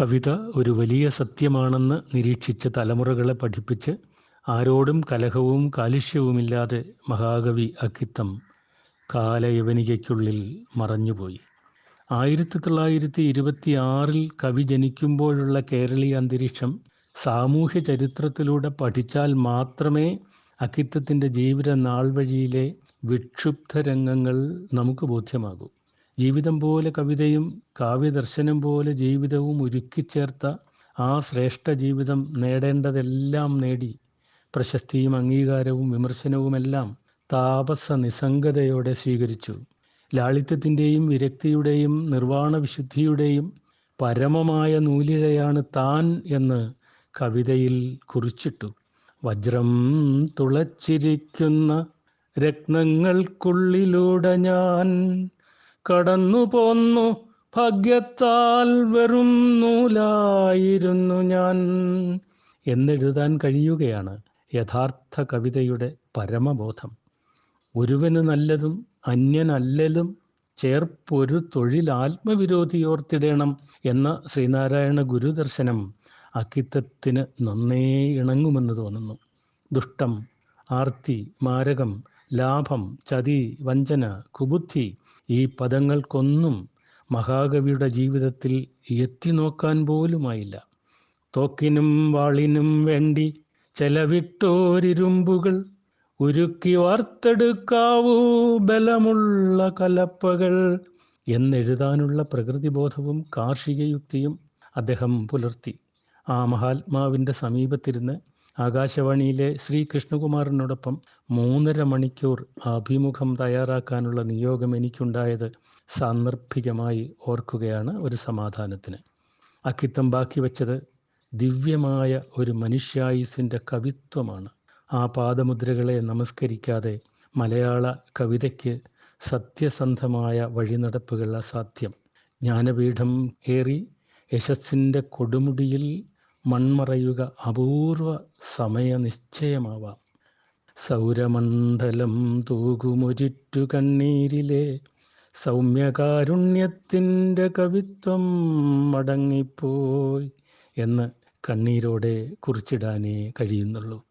കവിത ഒരു വലിയ സത്യമാണെന്ന് നിരീക്ഷിച്ച തലമുറകളെ പഠിപ്പിച്ച് ആരോടും കലഹവും കാലുഷ്യവുമില്ലാതെ മഹാകവി അക്കിത്തം കാലയവനികയ്ക്കുള്ളിൽ മറഞ്ഞുപോയി. ആയിരത്തി തൊള്ളായിരത്തി ഇരുപത്തി ആറിൽ കവി ജനിക്കുമ്പോഴുള്ള കേരളീയ അന്തരീക്ഷം സാമൂഹ്യ ചരിത്രത്തിലൂടെ പഠിച്ചാൽ മാത്രമേ അക്കിത്തത്തിന്റെ ജീവിത നാൾ വഴിയിലെ വിക്ഷുബ്ധ രംഗങ്ങൾ നമുക്ക് ബോധ്യമാകൂ. ജീവിതം പോലെ കവിതയും കാവ്യദർശനം പോലെ ജീവിതവും ഉരുക്കിച്ചേർത്ത ആ ശ്രേഷ്ഠ ജീവിതം നേടേണ്ടതെല്ലാം നേടി. പ്രശസ്തിയും അംഗീകാരവും വിമർശനവുമെല്ലാം താപസ നിസ്സംഗതയോടെ സ്വീകരിച്ചു. ലാളിത്യത്തിന്റെയും വിരക്തിയുടെയും നിർവാണ വിശുദ്ധിയുടെയും പരമമായ നൂലികയാണ് താൻ എന്ന് കവിതയിൽ കുറിച്ചിട്ടു. വജ്രം തുളച്ചിരിക്കുന്ന രത്നങ്ങൾക്കുള്ളിലൂടെ ഞാൻ കടന്നു പോന്നു. ഭാഗ്യത്താൽ വെറും നൂലായിരുന്നു ഞാൻ. എന്നെഴുതാൻ കഴിയുകയാണ് യഥാർത്ഥ കവിതയുടെ പരമബോധം. ഒരുവന് നല്ലതും അന്യനല്ലലും ചേർപ്പൊരു തൊഴിൽ ആത്മവിരോധിയോർത്തിടേണം എന്ന ശ്രീനാരായണ ഗുരുദർശനം അക്കിത്തത്തിന് നന്നേ ഇണങ്ങുമെന്ന് തോന്നുന്നു. ദുഷ്ടം ആർത്തി മാരകം ലാഭം ചതി വഞ്ചന കുബുദ്ധി ഈ പദങ്ങൾക്കൊന്നും മഹാകവിയുടെ ജീവിതത്തിൽ എത്തി നോക്കാൻ പോലുമായില്ല. തോക്കിനും വാളിനും വേണ്ടി ചെലവിട്ടോരിരുമ്പുകൾ ഉരുക്കി വാർത്തെടുക്കാവൂ ബലമുള്ള കലപ്പകൾ എന്നെഴുതാനുള്ള പ്രകൃതി ബോധവും കാർഷിക യുക്തിയും അദ്ദേഹം പുലർത്തി. ആ മഹാത്മാവിന്റെ സമീപത്തിരുന്ന് ആകാശവാണിയിലെ ശ്രീ കൃഷ്ണകുമാറിനോടൊപ്പം മൂന്നര മണിക്കൂർ അഭിമുഖം തയ്യാറാക്കാനുള്ള നിയോഗം എനിക്കുണ്ടായത് സാന്ദർഭികമായി ഓർക്കുകയാണ് ഒരു സമാധാനത്തിന്. അക്കിത്തം ബാക്കി വച്ചത് ദിവ്യമായ ഒരു മനുഷ്യായുസിന്റെ കവിത്വമാണ്. ആ പാദമുദ്രകളെ നമസ്കരിക്കാതെ മലയാള കവിതയ്ക്ക് സത്യസന്ധമായ വഴിനടപ്പുകൾ അസാധ്യം. ജ്ഞാനപീഠം ഏറി യശസ്സിന്റെ കൊടുമുടിയിൽ മൺമറയുക അപൂർവ സമയനിശ്ചയമാവാം. സൗരമണ്ഡലം തൂകുമൊരിറ്റു കണ്ണീരിലെ സൗമ്യകാരുണ്യത്തിന്റെ കവിത്വം മടങ്ങിപ്പോയി എന്ന് കണ്ണീരോടെ കുറിച്ചിടാനേ കഴിയുന്നുള്ളൂ.